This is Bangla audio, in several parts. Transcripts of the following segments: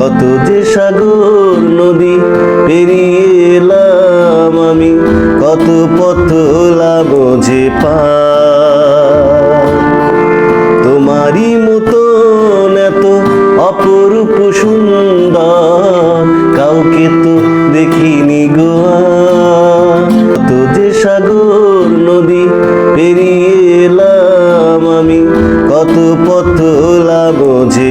কত যে সাগর নদী পেরিয়ে এলাম আমি, কত পথ হলাম যে পার। তোমারই মতন এত অপরূপ সুন্দর, কাউকে তো দেখিনি গোয়া কত যে সাগর নদী পেরিয়ে এলাম আমি, কত পথ হলাম যে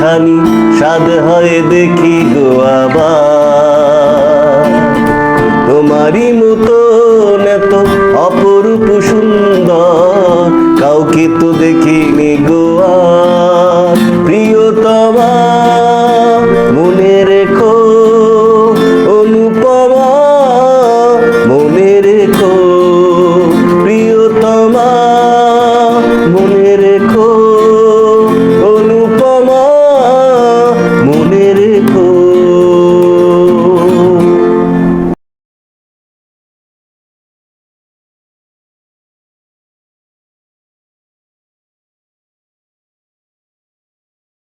মুখখানি স্বাদ হয় দেখি গো আবার।